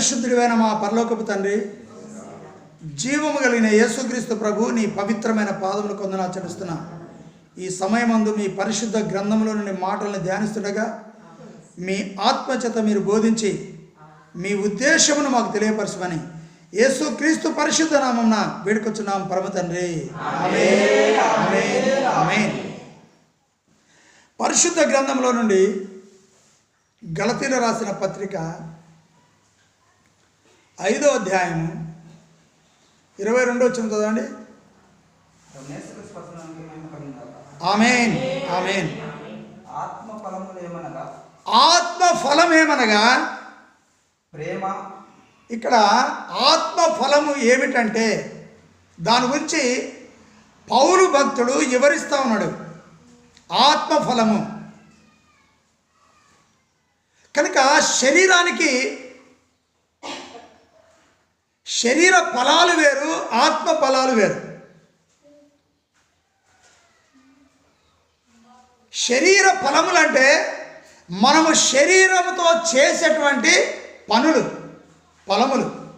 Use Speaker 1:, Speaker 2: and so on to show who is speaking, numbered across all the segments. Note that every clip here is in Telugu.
Speaker 1: పరిశుద్ధుడివైన మా పరలోకపు తండ్రి జీవము కలిగిన యేసుక్రీస్తు ప్రభు నీ పవిత్రమైన పాదములు కొందన చెడుస్తున్నా ఈ సమయమందు మీ పరిశుద్ధ గ్రంథంలో నుండి మాటలను ధ్యానిస్తుండగా మీ ఆత్మచేత మీరు బోధించి మీ ఉద్దేశమును మాకు తెలియపరచమని యేసుక్రీస్తు పరిశుద్ధ నామం వేడుకొచ్చున్నాం పరమ తండ్రి. పరిశుద్ధ గ్రంథంలో నుండి గలతీలో రాసిన పత్రిక ఐదో అధ్యాయము ఇరవై రెండో వచ్చిన చదవండి. ఆమెన్. ఆమెన్.
Speaker 2: ఆత్మ
Speaker 1: ఫలం ఏమనగా
Speaker 2: ప్రేమ.
Speaker 1: ఇక్కడ ఆత్మ ఫలము ఏమిటంటే దాని గురించి పౌలు భక్తుడు వివరిస్తూ ఉన్నాడు. ఆత్మ ఫలము కనుక శరీరానికి శరీర ఫలాలు వేరు ఆత్మ ఫలాలు వేరు. శరీర ఫలములంటే మనము శరీరంతో చేసేటువంటి పనులు ఫలములు.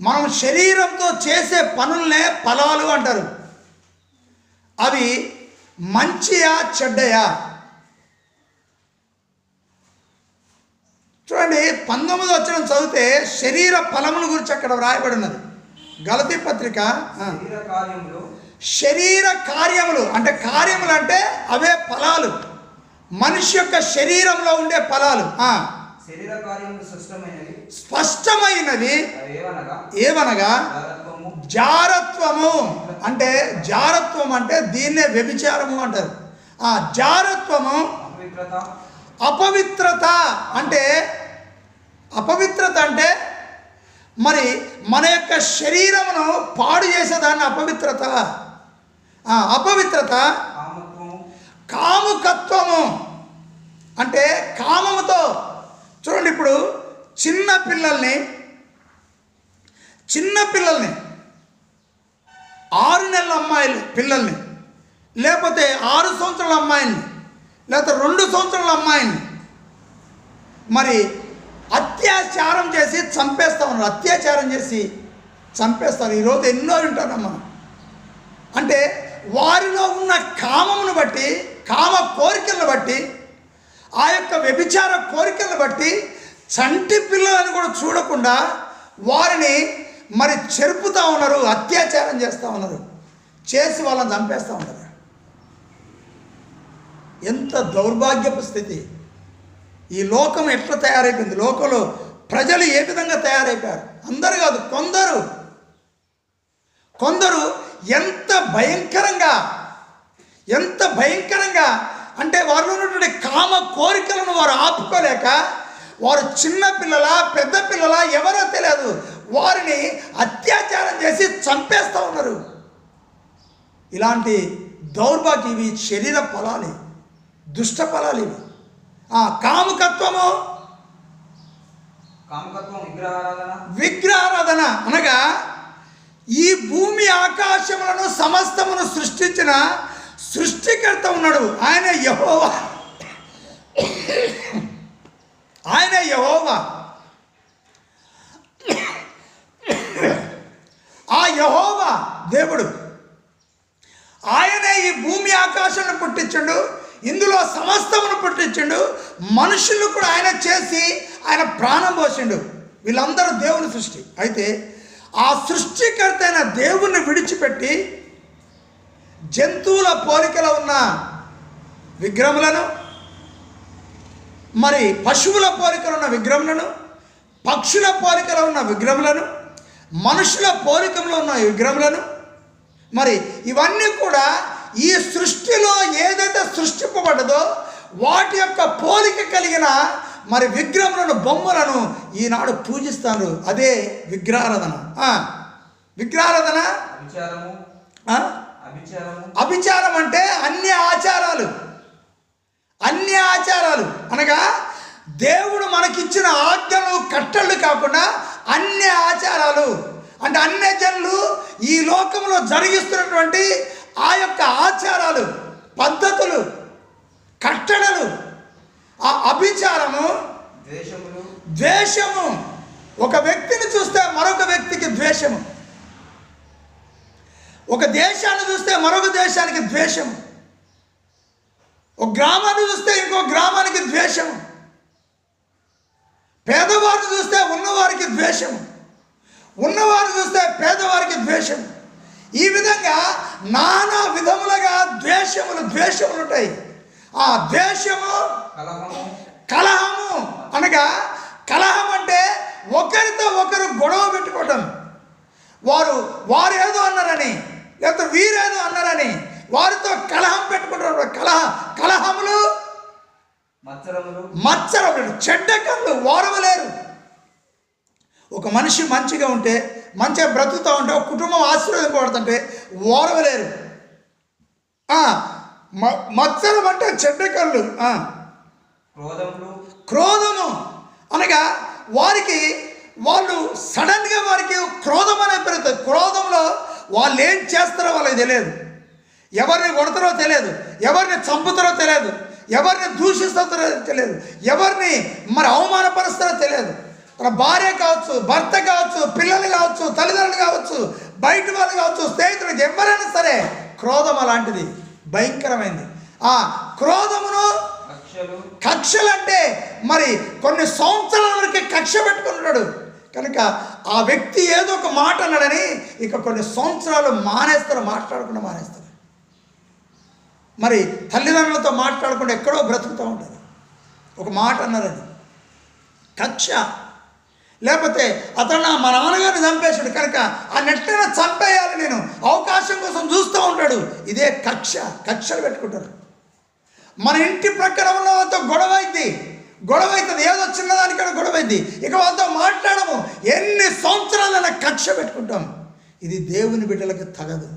Speaker 1: మనం శరీరంతో చేసే పనులనే ఫలాలు అంటారు. అవి మంచియా చెడ్డయా? చూడండి పంతొమ్మిది వచ్చిన చదివితే శరీర ఫలముల గురించి అక్కడ వ్రాయబడి ఉన్నది గలతీ పత్రిక.
Speaker 2: శరీర కార్యములు
Speaker 1: అంటే కార్యములు అంటే అవే ఫలాలు. మనిషి యొక్క శరీరంలో ఉండే ఫలాలు
Speaker 2: అవేవనగా
Speaker 1: ఏమనగా
Speaker 2: జారత్వము.
Speaker 1: జారత్వము. అంటే జారత్వం అంటే దీన్నే వ్యభిచారము అంటారు. ఆ జారత్వము
Speaker 2: అపవిత్రత
Speaker 1: అంటే అపవిత్రత అంటే మరి మన యొక్క శరీరమును పాడు చేసేదాన్ని అపవిత్రత. అపవిత్రత కాముకత్వము అంటే కామముతో. చూడండి ఇప్పుడు చిన్న పిల్లల్ని చిన్న పిల్లల్ని ఆరు నెలల అమ్మాయిలు పిల్లల్ని లేకపోతే ఆరు సంవత్సరాల అమ్మాయిల్ని లేకపోతే రెండు సంవత్సరాల అమ్మాయిని మరి అత్యాచారం చేసి చంపేస్తా ఉన్నారు. అత్యాచారం చేసి చంపేస్తారు. ఈరోజు ఎన్నో వింటున్నాం మనం. అంటే వారిలో ఉన్న కామమును బట్టి కామ కోరికలను బట్టి ఆ యొక్క వ్యభిచార కోరికలను బట్టి చంటి పిల్లలను కూడా చూడకుండా వారిని మరి చెరుపుతూ ఉన్నారు అత్యాచారం చేస్తూ ఉన్నారు. చేసి వాళ్ళని చంపేస్తూ ఉన్నారు. ఎంత దౌర్భాగ్యపు స్థితి. ఈ లోకం ఎట్లా తయారైపోయింది? లోకంలో ప్రజలు ఏ విధంగా తయారైపోయారు? అందరు కాదు కొందరు. కొందరు ఎంత భయంకరంగా ఎంత భయంకరంగా అంటే వారిలో ఉన్నటువంటి కామ కోరికలను వారు ఆపుకోలేక వారు చిన్న పిల్లల పెద్ద పిల్లల ఎవరో తెలియదు వారిని అత్యాచారం చేసి చంపేస్తూ ఉన్నారు. ఇలాంటి దౌర్భాగ్యం ఇవి శరీర పొలాలే దుష్ట ఫలాలు ఇవి. ఆ కాముకత్వము?
Speaker 2: కామకత్వం విగ్రహారాధన?
Speaker 1: విగ్రహారాధన అనగా ఈ భూమి ఆకాశములను సమస్తమును సృష్టించిన సృష్టికర్త ఉన్నాడు. ఆయన యహోవా. ఆయన యహోవా. ఆ యహోవా దేవుడు. ఆయనే ఈ భూమి ఆకాశాలను పుట్టించండు. ఇందులో సమస్తమును పుట్టించండు. మనుషులు కూడా ఆయన చేసి ఆయన ప్రాణం పోసిండు. వీళ్ళందరూ దేవుని సృష్టి. అయితే ఆ సృష్టికర్త అయిన దేవుణ్ణి విడిచిపెట్టి జంతువుల పోలికలో ఉన్న విగ్రహములను మరి పశువుల పోలికలు ఉన్న విగ్రహములను పక్షుల పోలికలో ఉన్న విగ్రహములను మనుషుల పోలికలో ఉన్న విగ్రహములను మరి ఇవన్నీ కూడా ఈ సృష్టిలో ఏదైతే సృష్టింపబడ్డదో వాటి యొక్క పోలిక కలిగిన మరి విగ్రహములను బొమ్మలను ఈనాడు పూజిస్తారు అదే విగ్రహారాధన. విగ్రహారాధన? అభిచారం అంటే అన్ని ఆచారాలు. అన్ని ఆచారాలు. అనగా దేవుడు మనకిచ్చిన ఆజ్ఞలు కట్టళ్ళు కాకుండా అన్ని ఆచారాలు. అంటే అన్ని జనులు ఈ లోకంలో జరిగిస్తున్నటువంటి ఆ యొక్క ఆచారాలు పద్ధతులు కట్టడలు ఆ అభిచారము
Speaker 2: ద్వేషములు
Speaker 1: ద్వేషము. ఒక వ్యక్తిని చూస్తే మరొక వ్యక్తికి ద్వేషము. ఒక దేశాన్ని చూస్తే మరొక దేశానికి ద్వేషం ఒక గ్రామాన్ని చూస్తే ఇంకో గ్రామానికి ద్వేషం పేదవారిని చూస్తే ఉన్నవారికి ద్వేషం ఉన్నవారిని చూస్తే పేదవారికి ద్వేషం ఈ విధంగా నానా విధములుగా ద్వేషములు ద్వేషములు ఉంటాయి. ఆ ద్వేషము
Speaker 2: కలహము.
Speaker 1: అనగా కలహం అంటే ఒకరితో ఒకరు గొడవ పెట్టుకోవటం. వారు వారు ఏదో అన్నారని లేకపోతే వీరేదో అన్నారని వారితో కలహం పెట్టుకుంటారు. కలహ కలహములు
Speaker 2: మత్సరములు
Speaker 1: మచ్చరములు చెడ్డ కళ్ళు వారవలేరు. ఒక మనిషి మంచిగా ఉంటే మంచిగా బ్రతుకుతూ ఉంటే ఒక కుటుంబం ఆశీర్వదింపబడుతుంటే ఓరవలేరు మత్సరం అంటే చెడ్డ కళ్ళు క్రోధము. అనగా వారికి వాళ్ళు సడన్గా వారికి క్రోధం అనేది పెరుగుతుంది. క్రోధంలో వాళ్ళు ఏం చేస్తారో వాళ్ళకి తెలియదు. ఎవరిని కొడతారో తెలియదు. ఎవరిని చంపుతారో తెలియదు. ఎవరిని దూషిస్తారో తెలియదు. ఎవరిని మరి అవమానపరుస్తారో తెలియదు. తన భార్య కావచ్చు భర్త కావచ్చు పిల్లలు కావచ్చు తల్లిదండ్రులు కావచ్చు బయట వాళ్ళు కావచ్చు స్నేహితులు ఎవరైనా సరే క్రోధం అలాంటిది భయంకరమైంది. ఆ క్రోధమును
Speaker 2: కక్షలు.
Speaker 1: అంటే మరి కొన్ని సంవత్సరాల వరకు కక్ష పెట్టుకున్నాడు కనుక ఆ వ్యక్తి ఏదో ఒక మాట అన్నాడని ఇక కొన్ని సంవత్సరాలు మానేస్తారు మాట్లాడకుండా మానేస్తారు. మరి తల్లిదండ్రులతో మాట్లాడకుండా ఎక్కడో బ్రతుకుతూ ఉంటారు. ఒక మాట అన్నారని. కక్ష. లేకపోతే అతను నా మా నాన్నగారిని చంపేశాడు కనుక ఆ నెట్టన చంపేయాలి నేను. అవకాశం కోసం చూస్తూ ఉంటాడు. ఇదే కక్ష. కక్షలు పెట్టుకుంటారు. మన ఇంటి ప్రక్కన ఉన్న వాళ్ళతో గొడవ అయింది. గొడవ అవుతుంది. ఏదో చిన్నదానికైనా గొడవ అయింది. ఇక వాళ్ళతో మాట్లాడము. ఎన్ని సంవత్సరాలైనా కక్ష పెట్టుకుంటాం. ఇది దేవుని బిడ్డలకు తగదు.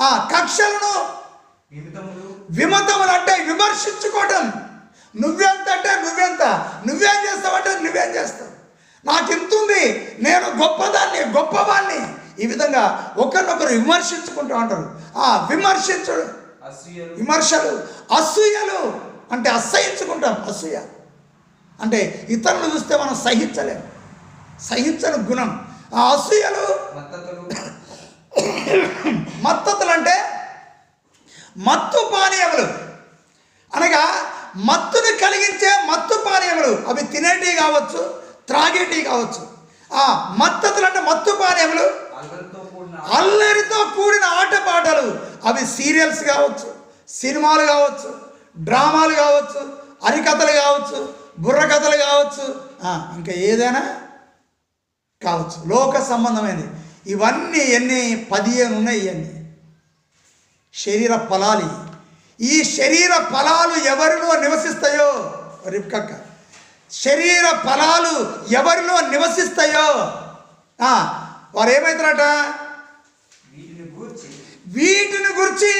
Speaker 1: ఆ కక్షలను
Speaker 2: విమతములు
Speaker 1: అంటే విమర్శించుకోవటం. నువ్వెంత అంటే నువ్వెంత. నువ్వేం చేస్తావంటే నువ్వేం చేస్తావు. నాకు ఇంత ఉంది నేను గొప్పదాన్ని గొప్పవాణ్ణి. ఈ విధంగా ఒకరినొకరు విమర్శించుకుంటూ ఉంటారు. ఆ విమర్శించడం విమర్శలు అసూయలు అంటే అసహించుకుంటాం అసూయ. అంటే ఇతరులు చూస్తే మనం సహించలేం. సహించని గుణం. ఆ అసూయలు
Speaker 2: మత్తతులు.
Speaker 1: మత్తతులు అంటే మత్తు పానీయములు. అనగా మత్తుని కలిగించే మత్తు పానీయములు. అవి తినేటివి కావచ్చు త్రాగేటివి కావచ్చు. ఆ మత్తతులు అంటే మత్తు పానీయములు.
Speaker 2: అల్లరితో కూడిన
Speaker 1: ఆటపాటలు. అవి సీరియల్స్ కావచ్చు సినిమాలు కావచ్చు డ్రామాలు కావచ్చు హరికథలు కావచ్చు బుర్రకథలు కావచ్చు. ఇంకా ఏదైనా కావచ్చు. లోక సంబంధమైనది. ఇవన్నీ ఎన్ని? పదిహేను ఉన్నాయి ఇవన్నీ. శరీర ఫలాలు. ఈ శరీర ఫలాలు ఎవరిలో నివసిస్తాయో? రిప్కక్క శరీర ఫలాలు ఎవరిలో నివసిస్తాయో వారు ఏమవుతారట
Speaker 2: వీటిని గూర్చి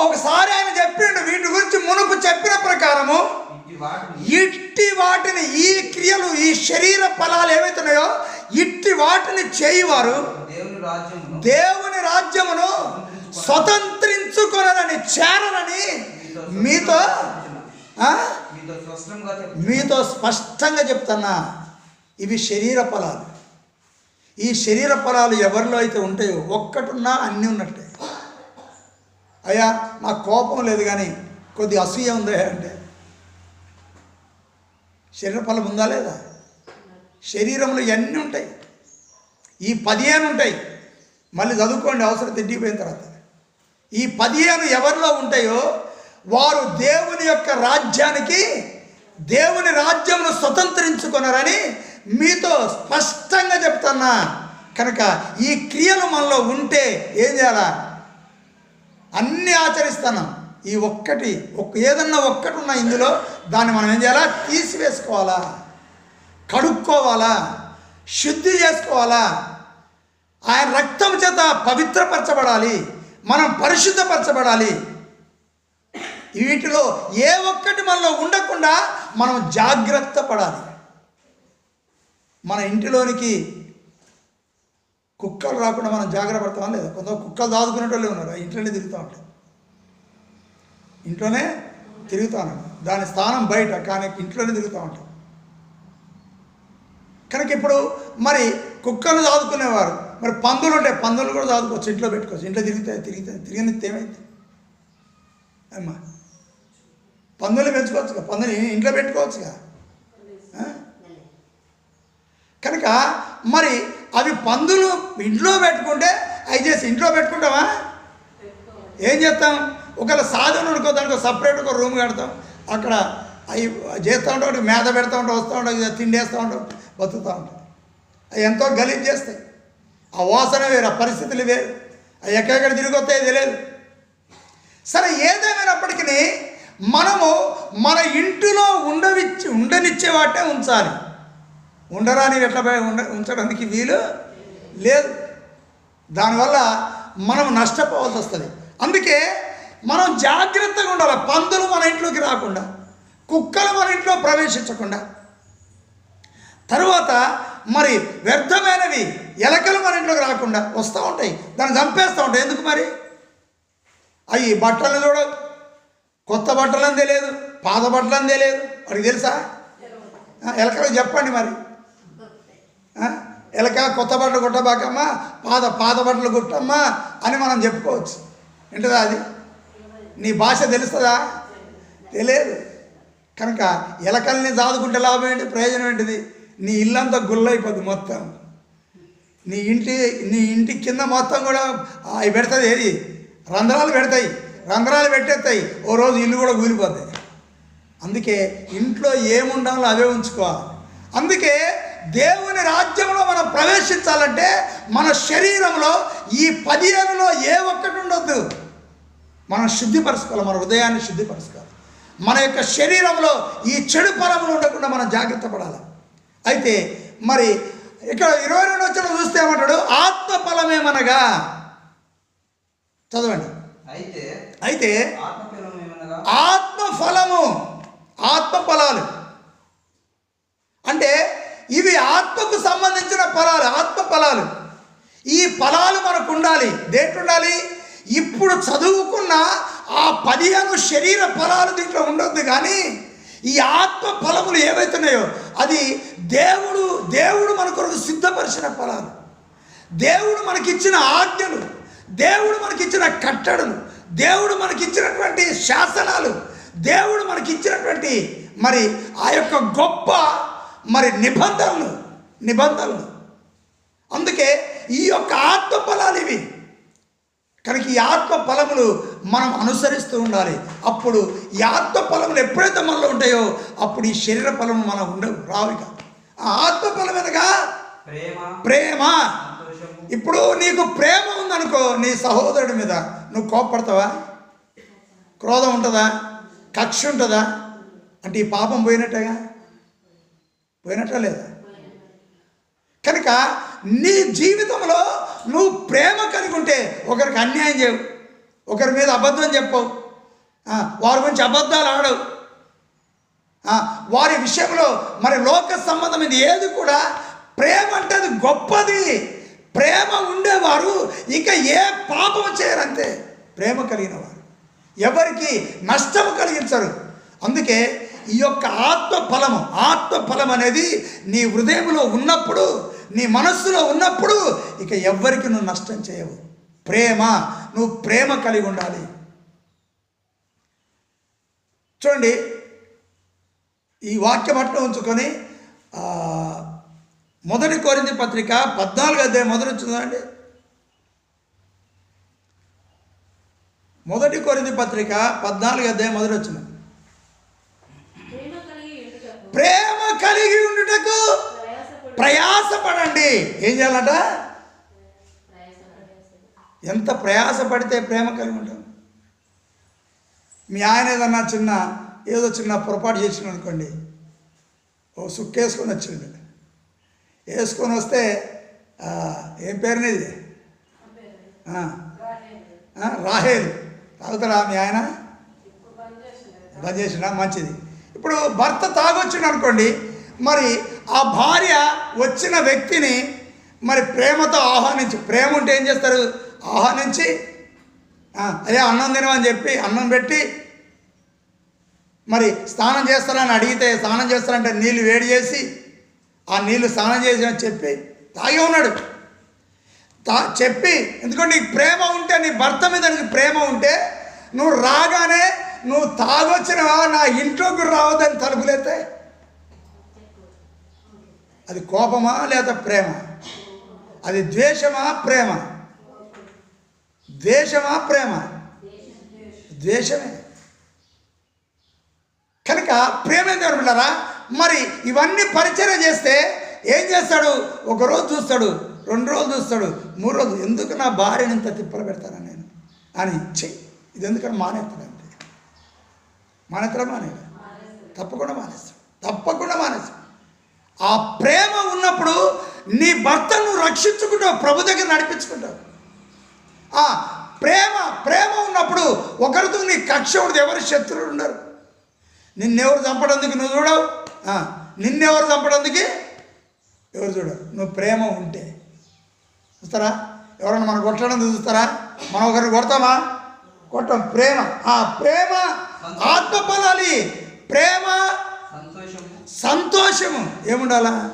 Speaker 1: ఒకసారి ఆయన చెప్పిండు వీటి గురించి మునుపు చెప్పిన ప్రకారము
Speaker 2: ఇట్టి వాటిని
Speaker 1: ఈ క్రియలు ఈ శరీర ఫలాలు ఏవైతున్నాయో ఇట్టి వాటిని చేయువారు
Speaker 2: దేవుని రాజ్యమును
Speaker 1: దేవుని రాజ్యమును స్వతంత్రించుకొనని చేరనని మీతో ఆ?
Speaker 2: మీతో స్పష్టంగా
Speaker 1: చెప్తున్నా ఇవి శరీర ఫలాలు. ఈ శరీర ఫలాలు ఎవరిలో అయితే ఉంటాయో ఒక్కటున్నా అన్నీ ఉన్నట్టే. అయ్యా నాకు కోపం లేదు కానీ కొద్ది అసూయ ఉందా అంటే? శరీర ఫలం ఉందా లేదా? శరీరంలో ఇవన్నీ ఉంటాయి? ఈ పదిహేను ఉంటాయి. మళ్ళీ చదువుకోండి అవసరం తిండిపోయిన తర్వాత. ఈ పదిహేను ఎవరిలో ఉంటాయో వారు దేవుని యొక్క రాజ్యానికి దేవుని రాజ్యమును స్వతంత్రించుకున్నారని మీతో స్పష్టంగా చెప్తున్నా. కనుక ఈ క్రియలు మనలో ఉంటే ఏం చేయాలా? అన్నీ ఆచరిస్తున్నాం ఈ ఒక్కటి ఒక్క ఏదన్నా ఒక్కటి ఉన్నా ఇందులో దాన్ని మనం ఏం చేయాలా? తీసివేసుకోవాలా? కడుక్కోవాలా? శుద్ధి చేసుకోవాలా? ఆయన రక్తం చేత పవిత్రపరచబడాలి. మనం పరిశుద్ధపరచబడాలి. వీటిలో ఏ ఒక్కటి మనలో ఉండకుండా మనం జాగ్రత్త పడాలి. మన ఇంటిలోనికి కుక్కలు రాకుండా మనం జాగ్రత్త పడతామా లేదా? కొంత కుక్కలు దాదుకునేటోళ్ళే వాళ్ళు ఉన్నారు ఇంట్లోనే తిరుగుతూ ఉంటాయి ఇంట్లోనే తిరుగుతూ దాని స్థానం బయట కానీ ఇంట్లోనే తిరుగుతూ ఉంటాం కనుక ఇప్పుడు మరి కుక్కలు దాదుకునేవారు మరి పందులు ఉంటాయి పందులు కూడా దాదుకోవచ్చు ఇంట్లో పెట్టుకోవచ్చు. ఇంట్లో తిరుగుతాయి తిరిగితే తిరిగినది ఏమైంది? అమ్మా పందులు పెంచుకోవచ్చుగా పందులు ఇంట్లో పెట్టుకోవచ్చుగా? కనుక మరి అవి పందులు ఇంట్లో పెట్టుకుంటే అవి చేసి ఇంట్లో పెట్టుకుంటామా ఏం చేస్తాం? ఒకవేళ సాధన అనుకో దానికి సపరేట్ ఒక రూమ్ కడతాం. అక్కడ అవి చేస్తూ ఉంటాం మేత పెడతా ఉంటాం వస్తూ ఉంటాం తిండి వేస్తూ ఉంటాం బతుకుతూ ఉంటాం. అవి ఎంతో గలీజ్ చేస్తాయి. ఆ వాసన వేరు ఆ పరిస్థితులు వేరు. అవి ఎక్కడెక్కడ తిరిగి వస్తాయో తెలియదు. సరే ఏదేమైనప్పటికీ మనము మన ఇంటిలో ఉండవిచ్చి ఉండనిచ్చే వాటే ఉంచాలి. ఉండరాని ఎట్లా ఉండ ఉంచడానికి వీలు లేదు. దానివల్ల మనం నష్టపోవాల్సి వస్తుంది. అందుకే మనం జాగ్రత్తగా ఉండాలి. పందులు మన ఇంట్లోకి రాకుండా కుక్కలు మన ఇంట్లో ప్రవేశించకుండా. తరువాత మరి వ్యర్థమైనవి ఎలకలు మన ఇంట్లోకి రాకుండా వస్తూ ఉంటాయి. దాన్ని చంపేస్తూ ఉంటాయి. ఎందుకు మరి? అవి బట్టలు చూడవు. కొత్త బట్టలని తెలియదు పాత బట్టలని తెలియదు వాడికి తెలుసా? ఆ, ఎలకలకు చెప్పండి మరి. ఎలక కొత్త బట్టలు కొట్టబాకమ్మా పాత పాత బట్టలు కుట్టమ్మా అని మనం చెప్పుకోవచ్చు. ఏంటదా అది? నీ భాష తెలుస్తుందా? తెలియదు. కనుక ఎలకల్ని దాదుకుంటే లాభం ఏంటి? ప్రయోజనం ఏంటిది? నీ ఇల్లంతా గుల్లైపోద్ది మొత్తం. నీ ఇంటి నీ ఇంటి కింద మొత్తం కూడా అవి పెడుతుంది ఏది? రంధ్రాలు పెడతాయి. రంధ్రాలు పెట్టేస్తాయి. ఓ రోజు ఇల్లు కూడా కూలిపోతాయి అందుకే ఇంట్లో ఏముండాలో అవే ఉంచుకోవాలి. అందుకే దేవుని రాజ్యంలో మనం ప్రవేశించాలంటే మన శరీరంలో ఈ పదిహేనులో ఏ ఒక్కటి ఉండొద్దు. మనం శుద్ధిపరచుకోవాలి మన హృదయాన్ని శుద్ధిపరచుకోవాలి. మన యొక్క శరీరంలో ఈ చెడు పరములు ఉండకుండా మనం జాగ్రత్త పడాలి. అయితే మరి ఇక్కడ ఇరవై రెండు వచ్చిన చూస్తే ఏమంటాడు? ఆత్మ ఫలమేమనగా చదవండి.
Speaker 2: అయితే
Speaker 1: అయితే
Speaker 2: ఆత్మఫలం ఏమనగా
Speaker 1: ఆత్మ ఫలము ఆత్మ ఫలాలు అంటే ఇవి ఆత్మకు సంబంధించిన ఫలాలు ఆత్మ ఫలాలు ఈ ఫలాలు మనకు ఉండాలి. దేంట్లో ఉండాలి ఇప్పుడు చదువుకున్న ఆ పదిహేను శరీర ఫలాలు దీంట్లో ఉండొద్దు కానీ ఈ ఆత్మ ఫలములు ఏవైతున్నాయో అది దేవుడు దేవుడు మన కొరకు సిద్ధపరిచిన ఫలాలు. దేవుడు మనకిచ్చిన ఆజ్ఞలు. దేవుడు మనకిచ్చిన కట్టడలు. దేవుడు మనకిచ్చినటువంటి శాసనాలు దేవుడు మనకిచ్చినటువంటి మరి ఆ యొక్క గొప్ప మరి నిబంధనలు నిబంధనలు. అందుకే ఈ యొక్క ఆత్మ ఫలాలు ఇవి. కనుక ఈ ఆత్మ ఫలములు మనం అనుసరిస్తూ ఉండాలి. అప్పుడు ఈ ఆత్మ ఫలములు ఎప్పుడైతే మనలో ఉంటాయో అప్పుడు ఈ శరీర ఫలము మనం ఉండవు రావిక ఆ ఆత్మ ఫలం
Speaker 2: ప్రేమ.
Speaker 1: ప్రేమ. ఇప్పుడు నీకు ప్రేమ ఉందనుకో నీ సహోదరుడి మీద నువ్వు కోపడతావా క్రోధం ఉంటుందా? కక్ష ఉంటుందా? అంటే ఈ పాపం పోయినట్టేగా? పోయినట్ట లేదా? కనుక నీ జీవితంలో నువ్వు ప్రేమ కనుకుంటే ఒకరికి అన్యాయం చేయవు. ఒకరి మీద అబద్ధం చెప్పవు. వారి గురించి అబద్ధాలు ఆడవు. వారి విషయంలో మరి లోక ఇది ఏది కూడా ప్రేమ అంటే అది గొప్పది. ప్రేమ ఉండేవారు ఇంకా ఏ పాపం చేయరంతే. ప్రేమ కలిగిన వారు ఎవరికి నష్టము కలిగించరు. అందుకే ఈ యొక్క ఆత్మ ఫలము ఆత్మ ఫలం అనేది నీ హృదయంలో ఉన్నప్పుడు నీ మనస్సులో ఉన్నప్పుడు ఇక ఎవ్వరికి నువ్వు నష్టం చేయవు. ప్రేమ నువ్వు ప్రేమ కలిగి ఉండాలి. చూడండి ఈ వాక్యం అట్లా ఉంచుకొని మొదటి కోరింది పత్రిక పద్నాలుగు అధ్యాయం మొదటి చూడండి. మొదటి కోరింది పత్రిక పద్నాలుగు అధ్యాయం మొదలు వచ్చింది.
Speaker 3: ప్రేమ కలిగి ఉండుటకు
Speaker 1: ప్రయాసపడండి. ఏం చేయాలట? ఎంత ప్రయాసపడితే ప్రేమ కలిగి ఉంటాం? మీ ఆయన ఏదన్నా చిన్న ఏదో చిన్న పొరపాటు చేసిన అనుకోండి ఓ సుక్కేసుకొని వచ్చిండు. వేసుకొని వస్తే ఏం పేరు నీది ఆ, ఆ, రాహేలు. తాగుతాడా మీ ఆయన? బంద్ చేసినా మంచిది. ఇప్పుడు భర్త తాగొచ్చిండు అనుకోండి మరి ఆ భార్య వచ్చిన వ్యక్తిని మరి ప్రేమతో ఆహ్వానించి ప్రేమ ఉంటే ఏం చేస్తారు? ఆహ్వానించి "ఆ, అదే అన్నం తినమని చెప్పి అన్నం పెట్టి మరి స్నానం చేస్తారని అడిగితే స్నానం చేస్తారంటే నీళ్ళు వేడి చేసి ఆ నీళ్ళు స్నానం చేసిన చెప్పి తాగి ఉన్నాడు. తా చెప్పి ఎందుకంటే నీకు ప్రేమ ఉంటే నీ భర్త మీద నీకు ప్రేమ ఉంటే నువ్వు రాగానే నువ్వు తాగొచ్చినవా నా ఇంట్లోకి రావద్దని తలుపులేతే అది కోపమా లేదా ప్రేమ? అది ద్వేషమా ప్రేమ? ద్వేషమా ప్రేమ? ద్వేషమే. కనుక ప్రేమ దేవుడు బిడ్డారా మరి ఇవన్నీ పరిచయం చేస్తే ఏం చేస్తాడు? ఒక రోజు చూస్తాడు రెండు రోజులు చూస్తాడు మూడు రోజులు. ఎందుకు నా భార్యని ఇంత తిప్పలు పెడతానా నేను? అని చెయ్యి ఇది ఎందుకని మానేస్తాడంటే అంతే. మానేస్తాడా తప్పకుండా మానేస్తాడు. తప్పకుండా మానేస్తాడు. ఆ ప్రేమ ఉన్నప్పుడు నీ భర్తను రక్షించుకుంటావు ప్రభు దగ్గర నడిపించుకుంటావు. ఆ ప్రేమ ప్రేమ ఉన్నప్పుడు ఒకరితో నీ కక్ష ఉండదు. ఎవరు శత్రువులు ఉండరు. నిన్నెవరు చంపడానికి నువ్వు చూడవు. నిన్నెవరు చంపడానికి ఎవరు చూడరు నువ్వు ప్రేమ ఉంటే. చూస్తారా? ఎవరైనా మనం కొట్టడం చూస్తారా? మనం ఒకరిని కొడతామా? కొట్టం. ప్రేమ. ఆ ప్రేమ ఆత్మ పొందాలి ప్రేమ
Speaker 2: సంతోషము.
Speaker 1: సంతోషము. ఏముండాలా?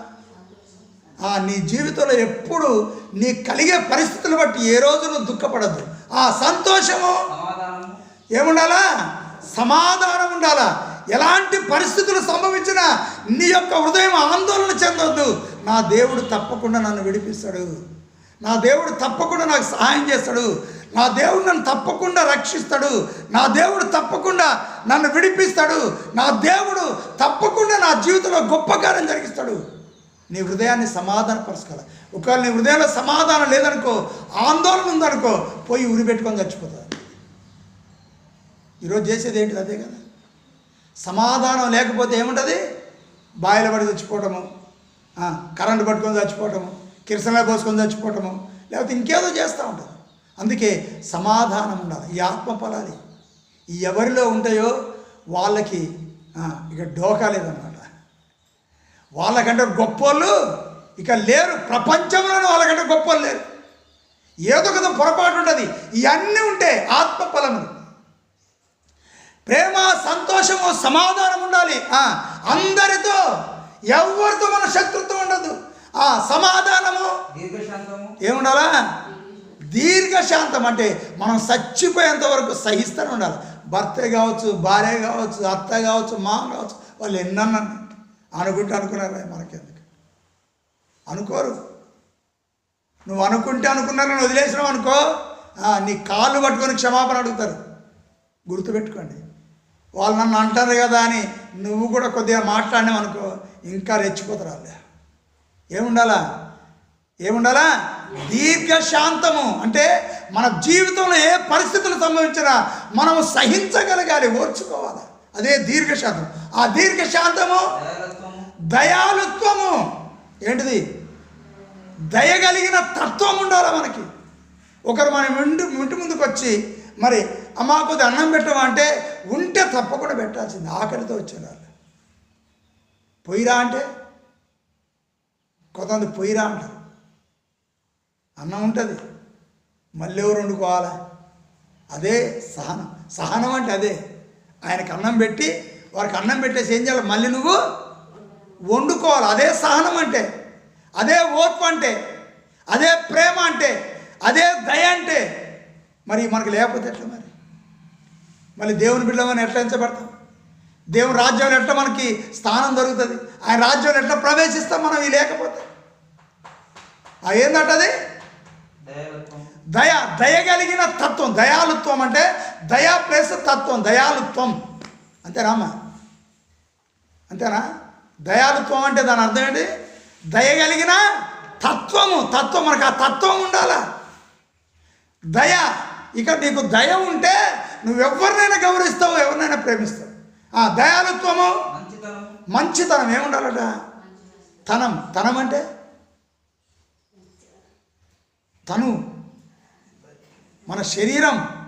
Speaker 1: ఆ, నీ జీవితంలో ఎప్పుడు నీ కలిగే పరిస్థితులు బట్టి ఏ రోజు నువ్వు దుఃఖపడద్దు. ఆ సంతోషము ఏముండాలా? సమాధానం ఉండాలా? ఎలాంటి పరిస్థితులు సంభవించినా నీ యొక్క హృదయం ఆందోళన చెందొద్దు. నా దేవుడు తప్పకుండా నన్ను విడిపిస్తాడు. నా దేవుడు తప్పకుండా నాకు సహాయం చేస్తాడు. నా దేవుడు నన్ను తప్పకుండా రక్షిస్తాడు. నా దేవుడు తప్పకుండా నన్ను విడిపిస్తాడు. నా దేవుడు తప్పకుండా నా జీవితంలో గొప్ప కార్యం జరిగిస్తాడు. నీ హృదయాన్ని సమాధానపరచుకోవాలి. ఒకవేళ నీ హృదయంలో సమాధానం లేదనుకో ఆందోళన ఉందనుకో పోయి ఉరి పెట్టుకొని చచ్చిపోతుంది ఈరోజు చేసేది ఏంటిది? అదే కదా. సమాధానం లేకపోతే ఏముంటుంది? బాయిల పడి చచ్చిపోవటము కరెంటు పట్టుకొని చచ్చిపోవటము కిరసనలో పోసుకొని చచ్చిపోవటము లేకపోతే ఇంకేదో చేస్తూ ఉంటుంది. అందుకే సమాధానం ఉండాలి ఈ ఆత్మ ఫలాలి ఎవరిలో ఉంటాయో వాళ్ళకి ఇక డోకా లేదన్నమాట. వాళ్ళకంటే గొప్పోళ్ళు ఇక లేరు ప్రపంచంలోనే వాళ్ళకంటే గొప్పోళ్ళు లేరు. ఏదో కదా పొరపాటు ఉంటుంది. ఇవన్నీ ఉంటే ఆత్మ ఫలములు ప్రేమ సంతోషము సమాధానం ఉండాలి. అందరితో ఎవరితో మన శత్రుత్వం ఉండదు. ఆ సమాధానము ఏముండాలా? దీర్ఘశాంతం అంటే మనం చచ్చిపోయేంత వరకు సహిస్తూనే ఉండాలి. భర్త కావచ్చు భార్య కావచ్చు అత్త కావచ్చు మామ కావచ్చు వాళ్ళు ఎన్నన్నా అనుకుంటే అనుకున్నారు మనకెందుకు? అనుకోరు. నువ్వు అనుకుంటే అనుకున్నారని వదిలేసినావు అనుకో. నీ కాళ్ళు పట్టుకొని క్షమాపణ అడుగుతారు. గుర్తుపెట్టుకోండి. వాళ్ళు నన్ను అంటారు కదా అని నువ్వు కూడా కొద్దిగా మాట్లాడినావు అనుకో ఇంకా రెచ్చిపోతారు వాళ్ళే ఏముండాలా? ఏముండాలా? దీర్ఘశాంతము. అంటే మన జీవితంలో ఏ పరిస్థితులు సంభవించినా మనం సహించగలగాలి ఓర్చుకోవాలి. అదే దీర్ఘశాంతం. ఆ దీర్ఘశాంతము
Speaker 2: దయాలుత్వము
Speaker 1: ఏంటిది? దయగలిగిన తత్వం ఉండాలి మనకి. ఒకరు మన ఇంటి ఇంటి ముందుకు వచ్చి మరి అమ్మా కొద్ది అన్నం పెట్టమంటే ఉంటే తప్పకుండా పెట్టాల్సింది. ఆకలితో వచ్చారు వాళ్ళు పొయ్యిరా అంటే? కొంతమంది పొయ్యిరా అంటారు. అన్నం ఉంటుంది. మళ్ళీ ఎవరు వండుకోవాలా? అదే సహనం. సహనం అంటే అదే. ఆయనకు అన్నం పెట్టి వారికి అన్నం పెట్టేసి ఏం చేయాలి? మళ్ళీ నువ్వు వండుకోవాలి. అదే సహనం అంటే అదే ఓర్పు అంటే అదే ప్రేమ అంటే అదే దయ అంటే. మరి మనకు లేకపోతే ఎట్లా మరి? మళ్ళీ దేవుని బిడ్డమని ఎట్లా ఎంచబడతాం? దేవుని రాజ్యం ఎట్లా మనకి స్థానం దొరుకుతుంది? ఆయన రాజ్యం ఎట్లా ప్రవేశిస్తాం మనం ఈ లేకపోతే? ఆ ఏందంటది
Speaker 2: దయ
Speaker 1: దయ కలిగిన తత్వం. దయాలుత్వం అంటే దయా ప్లస్ తత్వం దయాలుత్వం. అంతేనామ్మా అంతేనా? దయాలుత్వం అంటే దాని అర్థం ఏంటి? దయగలిగిన తత్వము. తత్వం మనకు ఆ తత్వం ఉండాలా? దయ ఇక నీకు దయ ఉంటే నువ్వు ఎవరినైనా గౌరవిస్తావు ఎవరినైనా ప్రేమిస్తావు. ఆ దయాలుత్వము మంచితనం. ఏముండాలట? తనం. తనం అంటే? తను. మన శరీరం.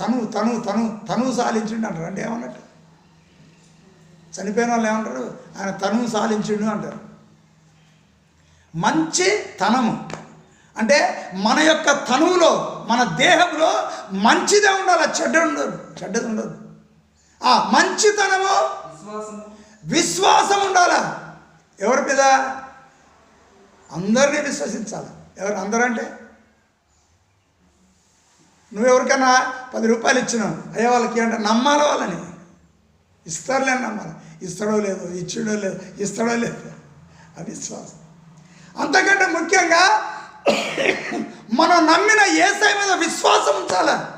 Speaker 1: తను తను తను తను సాలించిండు అంటారు అంటే ఏమన్నట్టు? చనిపోయిన వాళ్ళు ఏమంటారు? ఆయన తను సాలించిండు అంటారు. మంచి తనము. అంటే మన యొక్క తనువులో మన దేహంలో మంచిదే ఉండాలి చెడ్డ ఉండదు చెడ్డది ఉండదు. ఆ మంచితనము విశ్వాసం ఉండాలా. ఎవరి మీద అందరినీ విశ్వసించాలి. ఎవరు అందరంటే? నువ్వెవరికైనా పది రూపాయలు ఇచ్చినావు అయ్యే వాళ్ళకి అంటే నమ్మాలి వాళ్ళని. ఇస్తారులే నమ్మాలి. ఇస్తాడో లేదో ఇచ్చాడో లేదో ఇస్తాడో లేదో. అవిశ్వాసం అంతకంటే ముఖ్యంగా మనం నమ్మిన ఏసై మీద విశ్వాసం ఉంచాల?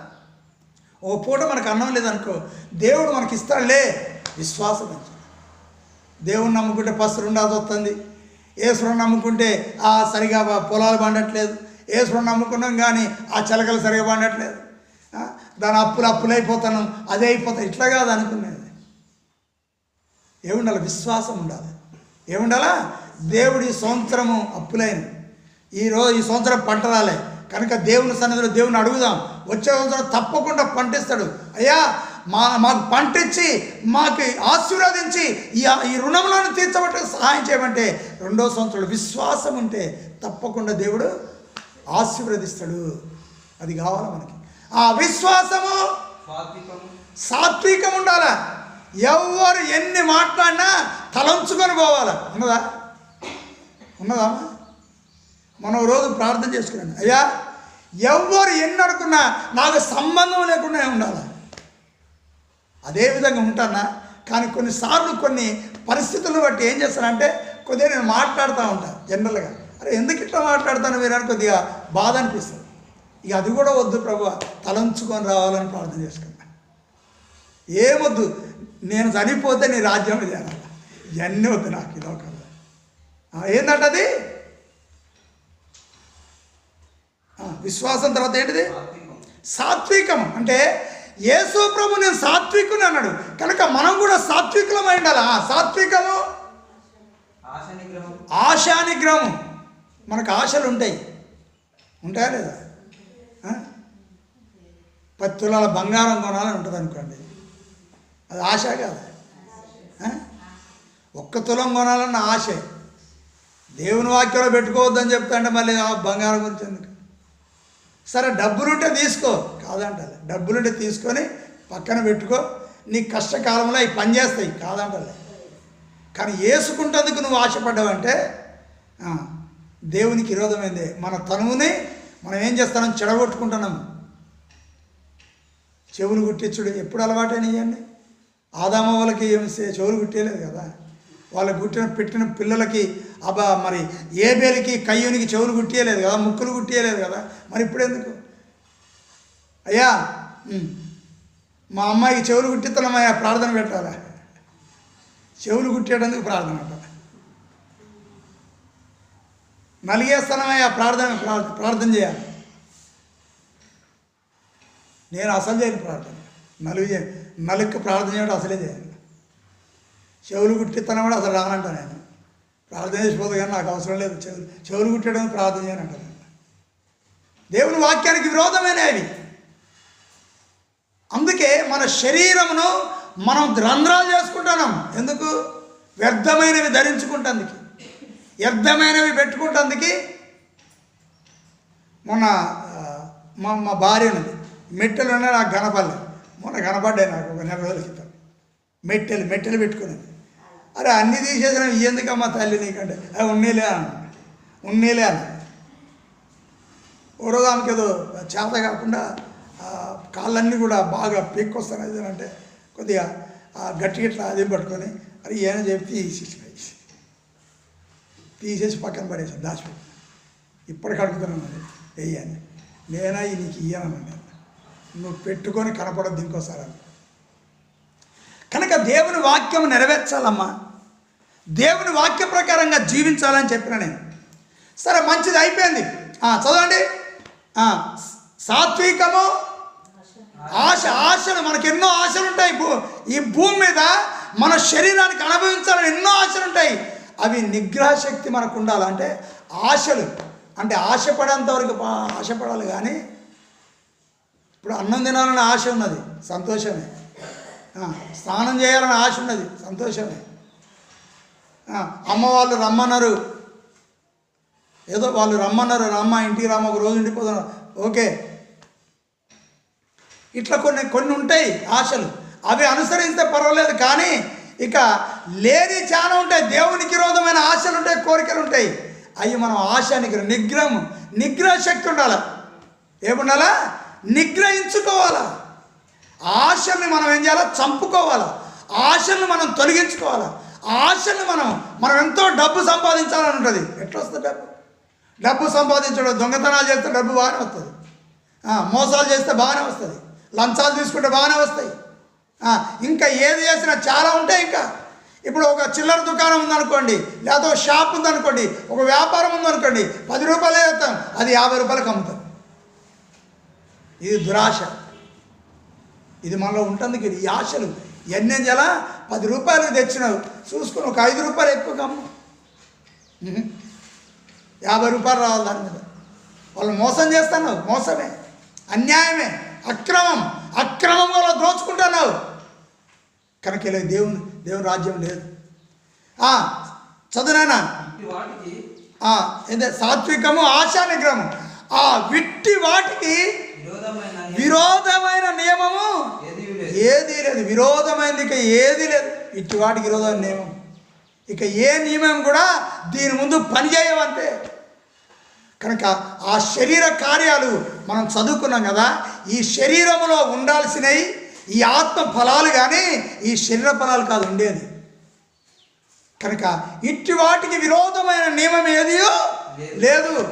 Speaker 1: ఓ పూట మనకు అన్నం లేదనుకో దేవుడు మనకి ఇస్తాడులే విశ్వాసం ఉంచాలి. నమ్ముకుంటే పసురు ఉండాల్సి వస్తుంది. ఏసుని నమ్ముకుంటే ఆ సరిగా పొలాలు పండట్లేదు. ఏసుని నమ్ముకున్నాం కానీ ఆ చిలకలు సరిగా పండట్లేదు. దాని అప్పులు అప్పులు అయిపోతాను అదే అయిపోతాను ఇట్లా కాదు అనుకునేది. ఏముండాలి? విశ్వాసం ఉండాలి. ఏముండాలా? దేవుడి సంవత్సరము అప్పులైన ఈరోజు ఈ సంవత్సరం పంట రాలే. కనుక దేవుని సన్నిధిలో దేవుని అడుగుదాం. వచ్చే సంవత్సరం తప్పకుండా పంట ఇస్తాడు అయ్యా మా మాకు పంట ఇచ్చి మాకు ఆశీర్వదించి ఈ ఈ రుణంలోని తీర్చబట్టు సహాయం చేయమంటే రెండో సంవత్సరం విశ్వాసం ఉంటే తప్పకుండా దేవుడు ఆశీర్వదిస్తాడు. అది కావాలి మనకి. ఆ విశ్వాసము సాత్వికం ఉండాలా. ఎవరు ఎన్ని మాట్లాడినా తలంచుకొని పోవాలా. ఉన్నదా? ఉన్నదా? మనం రోజు ప్రార్థన చేసుకున్నాను. అయ్యా ఎవరు ఎన్నడుకున్నా నాకు సంబంధం లేకుండా ఉండాలి? అదేవిధంగా ఉంటానా? కానీ కొన్నిసార్లు కొన్ని పరిస్థితులను బట్టి ఏం చేస్తానంటే కొద్దిగా నేను మాట్లాడుతూ ఉంటాను జనరల్గా. అరే ఎందుకు ఇట్లా మాట్లాడతాను మీరు అని కొద్దిగా బాధ అనిపిస్తుంది. ఇక అది కూడా వద్దు ప్రభు తలంచుకొని రావాలని ప్రార్థన చేసుకున్నా. ఏమొద్దు నేను చనిపోతే నీ రాజ్యం చేరాలి ఇవన్నీ వద్దు నాకు ఇదొక ఏంటంటే అది ఆ, విశ్వాసం తర్వాత ఏంటిది?
Speaker 2: సాత్వికం.
Speaker 1: అంటే యేసు ప్రభు నేను సాత్వికుని అన్నాడు. కనుక మనం కూడా సాత్వికులమై ఉండాలి? ఆ సాత్వికము? ఆశానిగ్రహం. మనకు ఆశలు ఉంటాయి. ఉంటాయా లేదా? పది తులాల బంగారం కొనాలని ఉంటుంది అనుకోండి. అది ఆశ కాదు. ఒక్క తులం కొనాలన్న ఆశే. దేవుని వాక్యంలో పెట్టుకోవద్దని చెప్తాంటే మళ్ళీ ఆ బంగారం గురించి ఎందుకు? సరే డబ్బులుంటే తీసుకో. కాదంటాలి. డబ్బులుంటే తీసుకొని పక్కన పెట్టుకో. నీ కష్టకాలంలో అవి పనిచేస్తాయి. కాదంటాలి. కానీ వేసుకుంటందుకు నువ్వు ఆశపడ్డావంటే దేవునికి విరోధమైంది. మన తనువుని మనం ఏం చేస్తున్నాం? చెడగొట్టుకుంటున్నాం. చెవులు కుట్టించుడు ఎప్పుడు అలవాటైన ఇవ్వండి ఆదామ వాళ్ళకి ఏమి చెవులు గుట్టేయలేదు కదా. వాళ్ళకి కుట్టిన పెట్టిన పిల్లలకి అబ్బా మరి ఏబేలికి కయ్యూనికి చెవులు గుట్టియలేదు కదా ముక్కులు గుట్టియలేదు కదా మరి ఇప్పుడు ఎందుకు? అయ్యా మా అమ్మాయికి చెవులు గుట్టిస్తున్నామయ్యా ప్రార్థన పెట్టాలా? చెవులు కుట్టేటందుకు ప్రార్థన పెట్టాలి? నలిగేస్తానమయ్యా ప్రార్థన ప్రార్థన ప్రార్థన చేయాలి. నేను అసలు చేయను ప్రార్థన. నలుగు చే నలుక్కి ప్రార్థన చేయడం అసలే చేయాలి చెవులు కుట్టిస్తాను కూడా అసలు రానంట నేను ప్రార్థన చేసిపోదు కానీ నాకు అవసరం లేదు. చెవులు చెవులు కుట్టడం ప్రార్థన చేయను నేను దేవుని వాక్యానికి విరోధమైన అవి అందుకే మన శరీరమును మనం రంధ్రాలు చేసుకుంటున్నాం. ఎందుకు? వ్యర్థమైనవి ధరించుకుంటందుకు. వ్యర్థమైనవి పెట్టుకుంటందుకు. మొన్న మా మా భార్య ఉన్నది. మెట్టెలు ఉన్నాయి నాకు కనపడలే మొన్న కనపడ్డాయి నాకు ఒక నెల రోజుల క్రితం. మెట్టెలు మెట్టెలు పెట్టుకునేది అరే అన్ని తీసేసిన ఎందుకమ్మా తల్లి నీకంటే. అవి ఉన్నీలే అన్న. ఉన్నీలే అన్న. ఓ రోజు ఆమెకి ఏదో చేత కాకుండా కాళ్ళన్నీ కూడా బాగా పీక్కొస్తాను అంటే కొద్దిగా ఆ గట్టి గిట్లా అదే పట్టుకొని అది ఏమైనా చెప్పి తీసేసి తీసేసి పక్కన పడేసాను దాచిపెట్టి. ఇప్పటికి అడుగుతున్నాను అది వెయ్యని నేనా నీకు ఇయ్యనన్నా నువ్వు పెట్టుకొని కనపడద్దు ఇంకోసారి అని. దేవుని వాక్యం నెరవేర్చాలమ్మా. దేవుని వాక్య ప్రకారంగా జీవించాలని చెప్పిన నేను. సరే మంచిది అయిపోయింది. చదవండి. సాత్వికము ఆశ ఆశలు. మనకి ఎన్నో ఆశలు ఉంటాయి. భూ ఈ భూమి మీద మన శరీరానికి అనుభవించాలని ఎన్నో ఆశలు ఉంటాయి. అవి నిగ్రహ శక్తి మనకు ఉండాలంటే ఆశలు. అంటే ఆశపడేంత వరకు ఆశపడాలి కానీ ఇప్పుడు అన్నం తినాలని ఆశ ఉన్నది. సంతోషమే. స్నానం చేయాలని ఆశ ఉన్నది సంతోషమే. అమ్మ వాళ్ళు రమ్మన్నారు. ఏదో వాళ్ళు రమ్మన్నారు రమ్మ ఇంటికి రమ్మ ఒక రోజు ఉండిపోతున్నారు ఓకే. ఇట్లా కొన్ని కొన్ని ఉంటాయి ఆశలు. అవి అనుసరిస్తే పర్వాలేదు కానీ ఇక లేని చాలా ఉంటాయి దేవునికి విరోధమైన ఆశలు ఉంటాయి కోరికలు ఉంటాయి. అవి మనం ఆశ నిగ్రహం నిగ్రహం నిగ్రహ శక్తి ఉండాలి. ఏముండాలా? నిగ్రహించుకోవాలా. ఆశల్ని మనం ఏం చేయాలా? చంపుకోవాలా? ఆశల్ని మనం తొలగించుకోవాలా? ఆశల్ని మనం మనం ఎంతో డబ్బు సంపాదించాలని ఉంటుంది. ఎట్లా వస్తుంది డబ్బు? డబ్బు సంపాదించడం దొంగతనాలు చేస్తే డబ్బు బాగానే వస్తుంది. మోసాలు చేస్తే బాగానే వస్తుంది. లంచాలు తీసుకుంటే బాగానే వస్తాయి. ఇంకా ఏది చేసినా చాలా ఉంటాయి ఇంకా. ఇప్పుడు ఒక చిల్లర దుకాణం ఉందనుకోండి లేదా ఒక షాప్ ఉందనుకోండి ఒక వ్యాపారం ఉందనుకోండి పది రూపాయలే వేస్తాం అది యాభై రూపాయలకు అమ్ముతాం. ఇది దురాశ. ఇది మనలో ఉంటుంది కదా, ఈ ఆశలు. ఎన్ని చేయాలా? పది రూపాయలకు తెచ్చినావు. చూసుకుని ఒక ఐదు రూపాయలు ఎక్కువ కమ్ము. యాభై రూపాయలు రావాలి దాని మీద. వాళ్ళు మోసం చేస్తున్నావు. మోసమే. అన్యాయమే. అక్రమం. అక్రమం వల్ల దోచుకుంటున్నావు. కనుక ఇలా దేవుని దేవుని రాజ్యం లేదు. ఆ, చదువునానా
Speaker 2: ఇట్టి వాటికి
Speaker 1: ఏంటే సాత్వికము ఆశా నిగ్రహము ఆ విట్టి వాటికి
Speaker 2: విరోధమైన
Speaker 1: నియమము.
Speaker 2: ఏది లేదు.
Speaker 1: విరోధమైనది ఇక ఏది లేదు. ఇట్టి వాటికి విరోధమైన నియమం. ఇక ఏ నియమం కూడా దీని ముందు పనిచేయవంతే కనుక ఆ శరీర కార్యాలు మనం చదువుకున్నాం కదా ఈ శరీరంలో ఉండాల్సినవి ఈ ఆత్మ ఫలాలు కానీ ఈ శరీర ఫలాలు కాదు ఉండేది. కనుక ఇట్టి వాటికి విరోధమైన నియమం ఏదియో లేదు.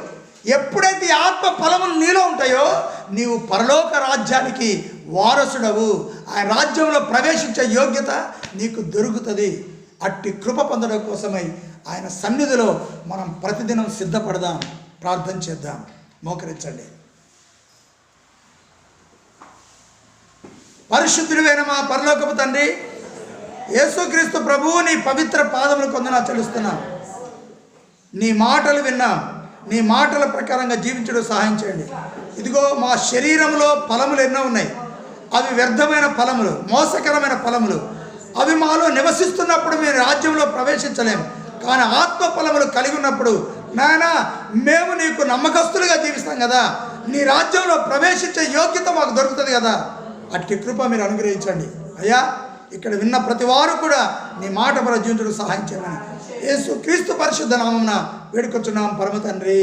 Speaker 1: ఎప్పుడైతే ఆత్మ ఫలములు నీలో ఉంటాయో నీవు పరలోక రాజ్యానికి వారసుడవు. ఆ రాజ్యంలో ప్రవేశించే యోగ్యత నీకు దొరుకుతుంది. అట్టి కృప పొందడం కోసమై ఆయన సన్నిధిలో మనం ప్రతిదినం సిద్ధపడదాం ప్రార్థన చేద్దాం. మోకరించండి. పరిశుద్ధుడివైన మా పరలోకపు తండ్రి. యేసుక్రీస్తు ప్రభువు నీ పవిత్ర పాదములు కొందనా చెల్లిస్తున్నాం. నీ మాటలు విన్నాం. నీ మాటల ప్రకారంగా జీవించడం సహాయం చేయండి. ఇదిగో మా శరీరంలో ఫలములు ఎన్నో ఉన్నాయి. అవి వ్యర్థమైన ఫలములు మోసకరమైన ఫలములు. అవి మాలో నివసిస్తున్నప్పుడు మేము రాజ్యంలో ప్రవేశించలేము. కానీ ఆత్మ ఫలములు కలిగి ఉన్నప్పుడు నాయన మేము నీకు నమ్మకస్తులుగా జీవిస్తాం కదా. నీ రాజ్యంలో ప్రవేశించే యోగ్యత మాకు దొరుకుతుంది కదా. అట్టి కృప మీరు అనుగ్రహించండి. అయ్యా ఇక్కడ విన్న ప్రతి వారు కూడా నీ మాట మన జీవించడం సహాయం చేయమని యేసు క్రీస్తు పరిశుద్ధ నామమున వేడుకొచ్చున్నాం పరమ తండ్రి